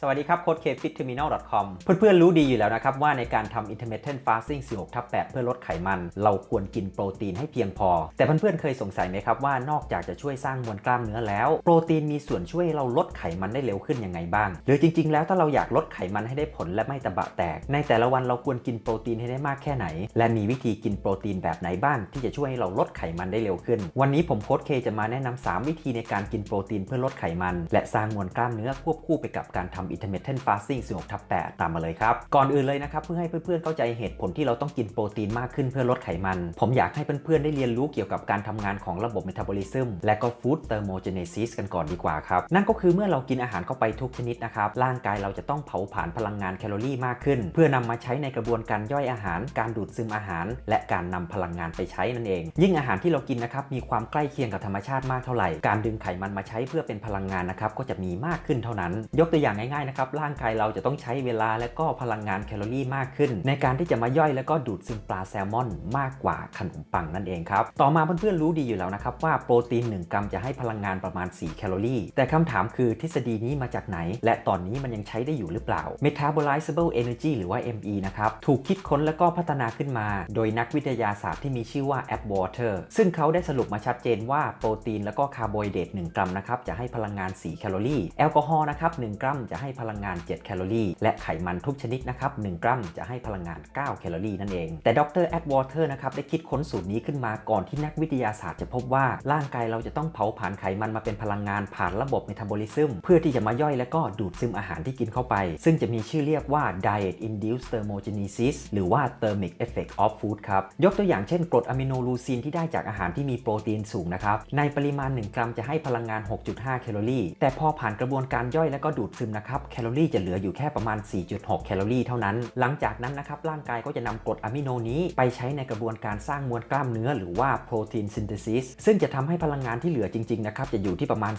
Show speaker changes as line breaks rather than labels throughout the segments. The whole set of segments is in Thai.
สวัสดีครับโค้ดเคฟิตเทอร์มินอล .com เพื่อนๆรู้ดีอยู่แล้วนะครับ ว่าในการทำ intermittent fasting 16ทับ8เพื่อลดไขมัน เราควรกินโปรตีนให้เพียงพอ แต่เพื่อนๆเคยสงสัยไหมครับว่านอกจากจะช่วยสร้างมวลกล้ามเนื้อแล้ว โปรตีนมีส่วนช่วยเราลดไขมันได้เร็วขึ้นยังไงบ้าง หรือจริงๆ แล้วถ้าเราอยากลดไขมันให้ได้ผลและไม่ตะบะแตก ในแต่ละวันเราควรกินโปรตีนให้ได้มากแค่ไหน และมีวิธีกินโปรตีนแบบไหนบ้าง ที่จะช่วยให้เราลดไขมันได้เร็วขึ้น วันนี้ผมโค้ดเคจะมาแนะนำ3วิธีในการกินโปรตีนเพื่อลดไขมัน และสร้างมวลกล้ามเนื้อควบคู่ไปกับการทำ intermittent fasting 16ทับ8ตามมาเลยครับ ก่อนอื่นเลยนะครับ เพื่อให้เพื่อนๆเข้าใจเหตุผลที่เราต้องกินโปรตีนมากขึ้นเพื่อลดไขมัน ผมอยากให้เพื่อนๆได้เรียนรู้เกี่ยวกับการทำงานของระบบเมตาบอลิซึมและก็ฟู้ดเทอร์โมเจเนซิสกันก่อนดีกว่าครับ นั่นก็คือเมื่อเรากินอาหารเข้าไปทุกชนิดนะครับ ร่างกายเราจะต้องเผาผลาญพลังงานแคลอรี่มากขึ้น เพื่อนำมาใช้ในกระบวนการย่อยอาหาร การดูดซึมอาหาร และการนำพลังงานไปใช้นั่นเอง ยิ่งอาหารที่เรากินนะครับมีความใกล้เคียงกับธรรมชาติมากเท่าไหร่ การดึงไขมันมาใช้เพื่อเป็นพลังงานนะครับก็จะมีมากขึ้นเท่านั้น ยกตัวอย่างง่ายๆนะครับร่างกายเราจะต้องใช้เวลาและก็พลังงานแคลอรี่มากขึ้น ในการที่จะมาย่อยและก็ดูดซึมปลาแซลมอนมากกว่าขนมปังนั่นเองครับต่อมาเพื่อนๆรู้ดีอยู่แล้วนะครับว่าโปรตีน 1 กรัมจะให้พลังงานประมาณ 4 แคลอรี่ แต่คำถามคือทฤษฎีนี้มาจากไหน และตอนนี้มันยังใช้ได้อยู่หรือเปล่า Metabolizable Energy หรือว่า ME นะครับถูกคิดค้นและก็พัฒนาขึ้นมา โดยนักวิทยาศาสตร์ที่มีชื่อว่า Atwater ซึ่งเขาได้สรุปมาชัดเจนว่าโปรตีนและก็คาร์โบไฮเดรต1กรัมนะครับจะให้พลังงาน 4 แคลอรี่แอลกอฮอล์นะครับ1กรัมจะให้พลังงาน 7 แคลอรี่ และไขมันทุกชนิดนะครับ 1 กรัมจะให้พลังงาน 9 แคลอรี่นั่นเอง แต่ดรแอดวอเตอร์นะครับได้คิดค้นสูตรนี้ขึ้นมาก่อนที่นักวิทยาศาสตร์จะพบว่าร่างกายเราจะต้องเผาผลาญไขมันมาเป็นพลังงานผ่านระบบเมตาบอลิซึมเพื่อที่จะมาย่อยและก็ดูดซึมอาหารที่กินเข้าไป ซึ่งจะมีชื่อเรียกว่า diet induced thermogenesis หรือว่า thermic effect of food ครับ ยกตัวอย่างเช่นกรดอะมิโนลูซีนที่ได้จากอาหารที่มีโปรตีนสูงนะครับ ในปริมาณ 1 กรัมจะให้พลังงาน 6.5 แคลอรี่ แต่พอผ่านกระบวนการย่อยและก็ดูดซึมนะครับแคลอรี่จะเหลืออยู่แค่ประมาณ 4.6 แคลอรี่เท่านั้น หลังจากนั้นนะครับร่างกายก็จะนำกรดอะมิโนนี้ไปใช้ในกระบวนการสร้างมวลกล้ามเนื้อหรือว่าโปรตีนซินเทซิสซึ่งจะทำให้พลังงานที่เหลือจริงๆนะครับจะอยู่ที่ประมาณ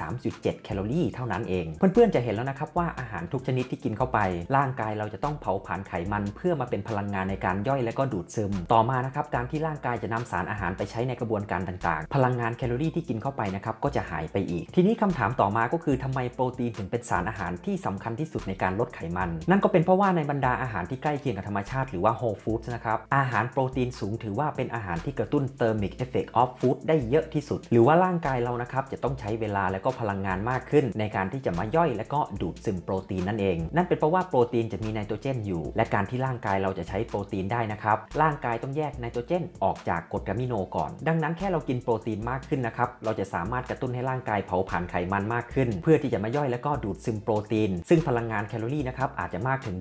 3-3.7 แคลอรี่เท่านั้นเอง เพื่อนๆจะเห็นแล้วนะครับว่าอาหารทุกชนิดที่กินเข้าไป ร่างกายเราจะต้องเผาผลาญไขมัน เพื่อมาเป็นพลังงานในการย่อยและก็ดูดซึม ต่อมานะครับการที่ร่างกายจะนำสารอาหารไปใช้ในกระบวนการต่างๆ พลังงานแคลอรี่ที่กินเข้าไปนะครับก็จะหายไปอีก ทีนี้คำถามต่อมาก็คือทำไมโปรตีนถึงเป็นสารอาหารที่สำคัญที่สุดในการลดไขมัน นั่นก็เป็นเพราะว่าในบรรดาอาหารที่ใกล้เคียงกับธรรมชาติหรือว่า whole foods นะครับ อาหารโปรตีนสูงถือว่าเป็นอาหารที่กระตุ้น thermic effect of food ได้เยอะที่สุด หรือว่าร่างกายเรานะครับจะต้องใช้เวลาและก็พลังงานมากขึ้น ในการที่จะมาย่อยและก็ดูดซึมโปรตีนนั่นเอง นั่นเป็นเพราะว่าโปรตีนจะมีไนโตรเจนอยู่ และการที่ร่างกายเราจะใช้โปรตีนได้นะครับ ร่างกายต้องแยกไนโตรเจนออกจากกรดอะมิโนก่อน ดังนั้นแค่เรากินโปรตีนมากขึ้นนะครับ เราจะสามารถกระตุ้นให้ร่างกายเผาผลาญไขมันมากขึ้น เพื่อที่จะมาย่อยและก็ดูดซึมโปรตีน ซึ่งพลังงานแคลอรี่นะครับอาจจะมากถึง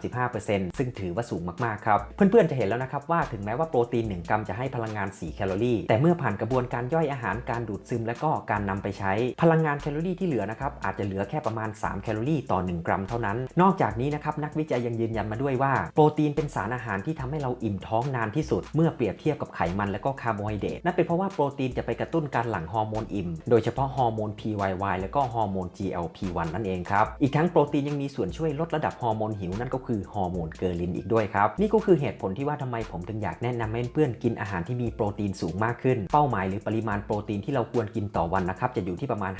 20-35%ซึ่งถือว่าสูงมากๆครับ เพื่อนๆจะเห็นแล้วนะครับว่าถึงแม้ว่าโปรตีน 1 กรัมจะให้พลังงาน 4 แคลอรี่ แต่เมื่อผ่านกระบวนการย่อยอาหารการดูดซึมและก็การนำไปใช้พลังงานแคลอรี่ที่เหลือนะครับอาจจะเหลือแค่ประมาณ 3 แคลอรี่ต่อ 1 กรัมเท่านั้น นอกจากนี้นะครับนักวิจัยยังยืนยันมาด้วยว่าโปรตีนเป็นสารอาหารที่ทำให้เราอิ่มท้องนานที่สุด เมื่อเปรียบเทียบกับไขมันและก็คาร์โบไฮเดรตนั่นเป็นเพราะว่าโปรตีนจะไปกระตุ้นการหลั่งฮอร์โมนอิ่ม โดยเฉพาะฮอร์โมน PYY และก็ฮอร์โมน GLP-1 นั่นเองครับ อีกทั้งโปรตีนยังมีส่วนช่วยลดระดับฮอร์โมนหิวนั่นก็คือฮอร์โมนเกอร์ลินอีกด้วยครับ นี่ก็คือเหตุผลที่ว่าทำไมผมถึงอยากแนะนำให้เพื่อนๆกินอาหารที่มีโปรตีนสูงมากขึ้น เป้าหมายหรือปริมาณโปรตีนที่เราควรกินต่อวันนะครับจะอยู่ที่ประมาณ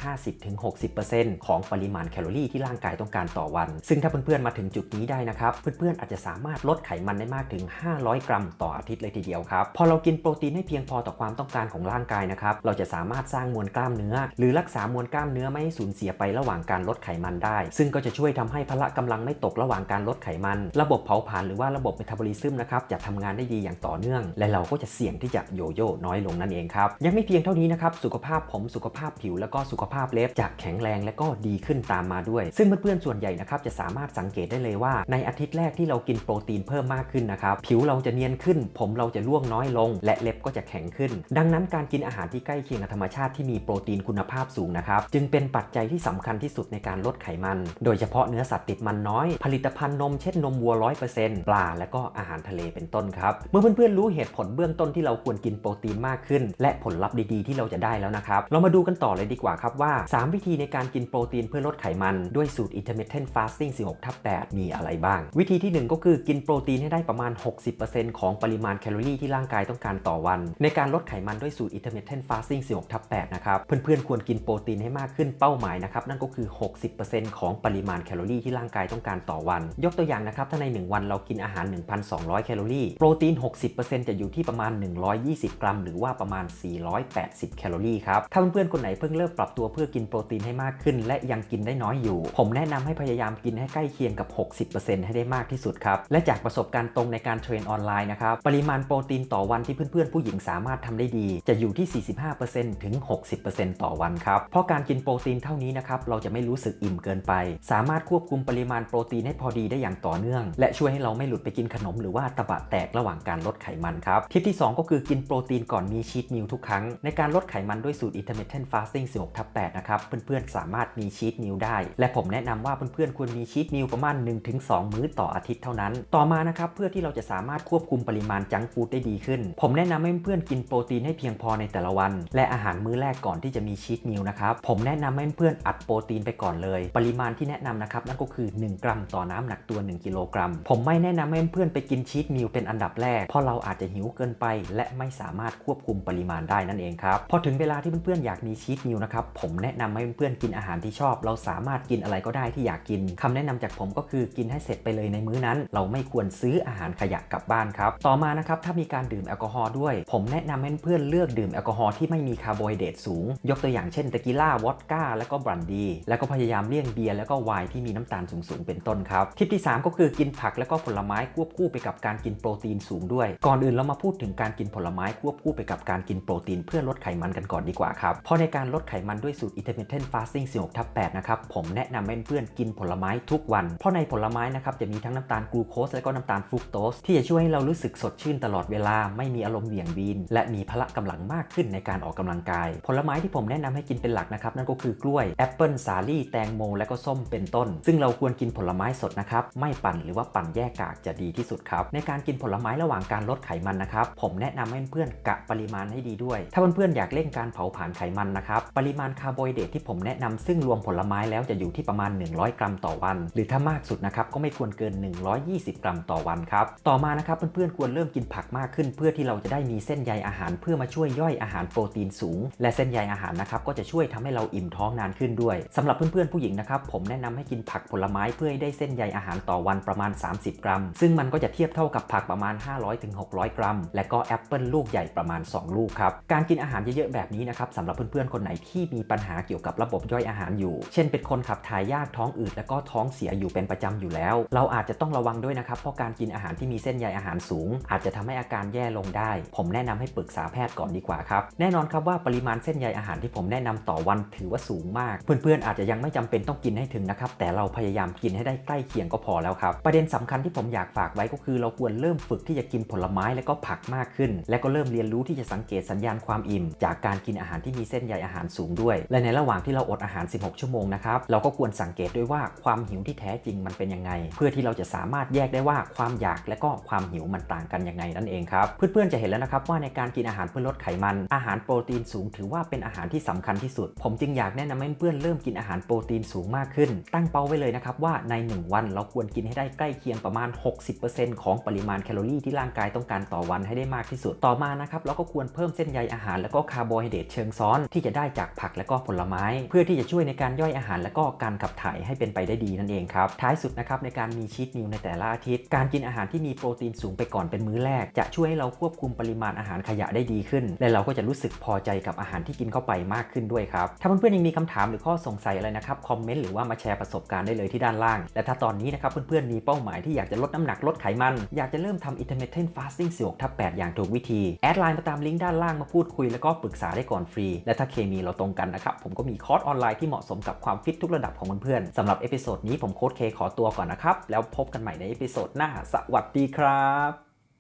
50-60%ของปริมาณแคลอรี่ที่ร่างกายต้องการต่อวัน ซึ่งถ้าเพื่อนๆมาถึงจุดนี้ได้นะครับเพื่อนๆอาจจะสามารถลดไขมันได้มากถึง 500 กรัมต่ออาทิตย์เลยทีเดียวครับพอเรากินโปรตีนให้เพียงพอต่อความต้องการของร่างกายนะครับเราจะสามารถสร้างมวลกล้ามเนื้อ หรือรักษามวลกล้ามเนื้อไม่ให้สูญเสียไประหว่างการลดไขมันได้ ซึ่งก็จะช่วยทำให้พละกำลังไม่ตกระหว่างการลดไขมัน ระบบเผาผลาญหรือว่าระบบเมตาบอลิซึมนะครับจะทำงานได้ดีอย่างต่อเนื่อง และเราก็จะเสี่ยงที่จะโยโย่น้อยลงนั่นเองครับยังไม่เพียงเท่านี้นะครับสุขภาพผมสุขภาพผิวแล้วก็สุขภาพเล็บจะแข็งแรงและก็ดีขึ้นตามมาด้วย ซึ่งเพื่อนๆส่วนใหญ่นะครับจะสามารถสังเกตได้เลยว่า ในอาทิตย์แรกที่เรากินโปรตีนเพิ่มมากขึ้นนะครับผิวเราจะเนียนขึ้น ผมเราจะร่วงน้อยลง และเล็บก็จะแข็งขึ้น ดังนั้นการกินอาหารที่ใกล้เคียงกับธรรมชาติที่มีโปรตีนคุณภาพสูงนะครับจึงเป็นปัจจัยที่สำคัญที่สุดในการลดไขมัน โดยเฉพาะเนื้อสัตว์ติดมันน้อย ผลิตภัณฑ์นมเช่นนมวัว 100%ปลาและก็อาหารทะเลเป็นต้นครับ เมื่อเพื่อนๆรู้เหตุผลเบื้องต้นที่เราควรกินโปรตีนมากขึ้น และผลลัพธ์ดีๆที่เราจะได้แล้วนะครับ เรามาดูกันต่อเลยดีกว่าครับว่า 3 วิธีในการกินโปรตีนเพื่อลดไขมัน ด้วยสูตร intermittent fasting 16ทับ8มีอะไรบ้าง วิธีที่ 1 ก็คือกินโปรตีนให้ได้ประมาณ 60%ของปริมาณแคลอรี่ที่ร่างกายต้องการต่อวัน ในการลดไขมันด้วยสูตร intermittent fasting 16ทับ8นะครับเพื่อนๆควรกินโปรตีนให้มากขึ้นเป้าหมายนะครับนั่นก็คือ 60ของปริมาณแคลอรี่ที่ร่างกายต้องการต่อวัน ยกตัวอย่างนะครับ ถ้าใน 1 วันเรากินอาหาร 1,200 แคลอรี่ โปรตีน 60%จะอยู่ที่ประมาณ 120 กรัม หรือว่าประมาณ 480 แคลอรี่ครับ ถ้าเพื่อนๆ คนไหนเพิ่งเริ่มปรับตัวเพื่อกินโปรตีนให้มากขึ้น และยังกินได้น้อยอยู่ ผมแนะนำให้พยายามกินให้ใกล้เคียงกับ 60%ให้ได้มากที่สุดครับ และจากประสบการณ์ตรงในการเทรนออนไลน์นะครับ ปริมาณโปรตีนต่อวันที่เพื่อนๆ ผู้หญิงสามารถทำได้ดี จะอยู่ที่ 45%ถึง 60%ต่อวันครับ เพราะการกินโปรตีนเท่านี้นะครับ เราจะไม่รู้สึกอิ่มเกินไป สามารถควบคุมปริมาณโปรตีนให้พอดีได้อย่างต่อเนื่อง และช่วยให้เราไม่หลุดไปกินขนมหรือว่าตะบะแตกระหว่างการลดไขมันครับทิปที่ 2 ก็คือกินโปรตีนก่อนมีชีทมิลทุกครั้ง ในการลดไขมันด้วยสูตร intermittent fasting 16ทับ8นะครับเพื่อนๆสามารถมีชีทมิลได้ และผมแนะนำว่าเพื่อนๆควรมีชีทมิลประมาณ 1-2 มื้อต่ออาทิตย์เท่านั้น ต่อมานะครับเพื่อที่เราจะสามารถควบคุมปริมาณจังฟู้ดได้ดีขึ้น ผมแนะนำให้เพื่อนๆกินโปรตีนให้เพียงพอในแต่ละวัน และอาหารมื้อแรกก่อนที่จะมีชีทมิลนะครับผมแนะนำให้เพื่อนๆอัดโปรตีนไปก่อนเลยปริมาณที่แนะนำนะครับนั่นก็คือ 1 กรัมต่อน้ำหนักตัว 1 กิโลกรัม ผมไม่แนะนำให้เพื่อนไปกินชีทมิลเป็นอันดับแรก เพราะเราอาจจะหิวเกินไป และไม่สามารถควบคุมปริมาณได้นั่นเองครับพอถึงเวลาที่เพื่อนๆอยากมีชีทมิลนะครับผมแนะนำให้เพื่อนๆกินอาหารที่ชอบ เราสามารถกินอะไรก็ได้ที่อยากกินคำแนะนำจากผมก็คือกินให้เสร็จไปเลยในมื้อนั้น เราไม่ควรซื้ออาหารขยะกลับบ้านครับต่อมานะครับถ้ามีการดื่มแอลกอฮอล์ด้วย ผมแนะนำให้เพื่อนเลือกดื่มแอลกอฮอล์ที่ไม่มีคาร์โบไฮเดรตสูง ยกตัวอย่างเช่น เตกิล่าวอดก้า แล้วก็บรันดี แล้วก็พยายามเลี่ยงเบียร์แล้วก็ไวน์ที่มีน้ำตาลสูงๆเป็นต้นครับทิปที่ 3 ก็คือกินผักแล้วก็ผลไม้ควบคู่ไปกับการกินโปรตีนสูงด้วย ก่อนอื่นเรามาพูดถึงการกินผลไม้ควบคู่ไปกับการกินโปรตีนเพื่อลดไขมันกันก่อนดีกว่าครับเพราะในการลดไขมันด้วยสูตร intermittent fasting 16ทับ8นะครับผมแนะนำให้เพื่อนๆกินผลไม้ทุกวัน เพราะในผลไม้นะครับจะมีทั้งน้ำตาลกลูโคสและก็น้ำตาลฟรุกโตสที่จะช่วยให้เรารู้สึกสดชื่นตลอดเวลา ไม่มีอารมณ์เหวี่ยงวีน และมีพละกำลังมากขึ้นในการออกกำลังกาย ผลไม้ที่ผมแนะนำให้กินเป็นหลักนะครับนั่นก็คือกล้วยแอปเปิลสาลี่แตงโมและก็ส้มเป็นต้น ซึ่งเราควรกินผลไม้สดนะครับ ไม่ปั่นหรือว่าปั่นแยกกากจะดีที่สุดครับ ในการกินผลไม้ระหว่างการลดไขมันนะครับ ผมแนะนำให้เพื่อนกะปริมาณให้ดีด้วย ถ้าเพื่อนๆอยากเร่งการเผาผลาญไขมันนะครับ ปริมาณคาร์โบไฮเดรตที่ผมแนะนำซึ่งรวมผลไม้แล้วจะอยู่ที่ประมาณ 100 กรัมต่อวัน หรือถ้ามากสุดนะครับก็ไม่ควรเกิน 120 กรัมต่อวันครับ ต่อมานะครับเพื่อนๆควรเริ่มกินผักมากขึ้น เพื่อที่เราจะได้มีเส้นใยอาหารเพื่อมาช่วยย่อยอาหารโปรตีนสูง และเส้นใยอาหารนะครับก็จะช่วยทำให้เราอิ่มท้องนานขึ้นด้วยสำหรับเพื่อนๆผู้หญิงนะครับผมแนะนำให้กินผักผลไม้เพื่อให้ได้เส้นใยอาหารต่อวันประมาณ 30 กรัม ซึ่งมันก็จะเทียบเท่ากับผักประมาณ 500-600 กรัม และก็แอปเปิลลูกใหญ่ประมาณ 2 ลูกครับ การกินอาหารเยอะๆแบบนี้นะครับสำหรับเพื่อนๆ คนไหนที่มีปัญหาเกี่ยวกับระบบย่อยอาหารอยู่ เช่นเป็นคนขับถ่ายยากท้องอืดและก็ท้องเสียอยู่เป็นประจำอยู่แล้ว เราอาจจะต้องระวังด้วยนะครับเพราะการกินอาหารที่มีเส้นใยอาหารสูง อาจจะทำให้อาการแย่ลงได้ ผมแนะนำให้ปรึกษาแพทย์ก่อนดีกว่าครับแน่นอนครับว่าปริมาณเส้นใยอาหารที่ผมแนะนำต่อวันถือว่าสูงมาก เพื่อนๆอาจจะยังไม่จำเป็นต้องกินให้ถึงนะครับ แต่เราพยายามกินให้ได้ใกล้เคียงก็พอแล้วครับ ประเด็นสำคัญที่ผมอยากฝากไว้ก็คือ เราควรเริ่มฝึกที่จะกินผลไม้และก็ผักมากขึ้น และก็เริ่มเรียนรู้ที่จะสังเกตสัญญาณความอิ่ม จากการกินอาหารที่มีเส้นใยอาหารสูงด้วย และในระหว่างที่เราอดอาหาร 16 ชั่วโมงนะครับเราก็ควรสังเกตด้วยว่าความหิวที่แท้จริงมันเป็นยังไง เพื่อที่เราจะสามารถแยกได้ว่าความอยากและก็ความหิวมันต่างกันยังไงนั่นเองครับเพื่อนๆจะเห็นแล้วนะครับว่าในการกินอาหารเพื่อลดไขมัน อาหารโปรตีนสูง ถือว่าเป็นอาหารที่สำคัญที่สุด ผมจึงอยากแนะนำให้เพื่อนเริ่มกินอาหารโปรตีนสูงมากขึ้น ตั้งเป้าไว้เลยนะครับว่าใน 1 วันเราควรกินให้ได้ใกล้เคียงประมาณ 60%ของปริมาณแคลอรี่ที่ร่างกายต้องการต่อวันให้ได้มากที่สุด ต่อมานะครับเราก็ควรเพิ่มเส้นใยอาหาร และก็คาร์โบไฮเดรตเชิงซ้อนที่จะได้จากผักและก็ผลไม้ เพื่อที่จะช่วยในการย่อยอาหารและก็การขับถ่ายให้เป็นไปได้ดีนั่นเองครับท้ายสุดนะครับในการมีชีทมิลในแต่ละอาทิตย์ การกินอาหารที่มีโปรตีนสูงไปก่อนเป็นมื้อแรก จะช่วยให้เราควบคุมปริมาณอาหารขยะได้ดีขึ้น และเราก็จะรู้สึกพอใจกับอาหารที่กินเข้าไปมากขึ้นด้วยครับถ้าเพื่อนๆยังมีคำถามหรือข้อสงสัยอะไรนะครับคอมเมนต์หรือว่ามาแชร์ประสบการณ์ได้เลยที่ด้านล่าง และถ้าตอนนี้นะครับเพื่อนๆมีเป้าหมายที่อยากจะลดน้ำหนักลดไขมัน อยากจะเริ่มทำ intermittent fasting 16ทับ8อย่างถูกวิธี แอดไลน์มาตามลิงก์ด้านล่างมาพูดคุยแล้วก็ปรึกษาได้ก่อนฟรี และถ้าเคมีเราตรงกันนะครับผมก็มีคอร์สออนไลน์ที่เหมาะสมกับความฟิตทุกระดับของเพื่อนๆสำหรับเอพิโซดนี้ผมโค้ดเคขอตัวก่อนนะครับแล้วพบกันใหม่ในเอพิโซดหน้าสวัสดีครับ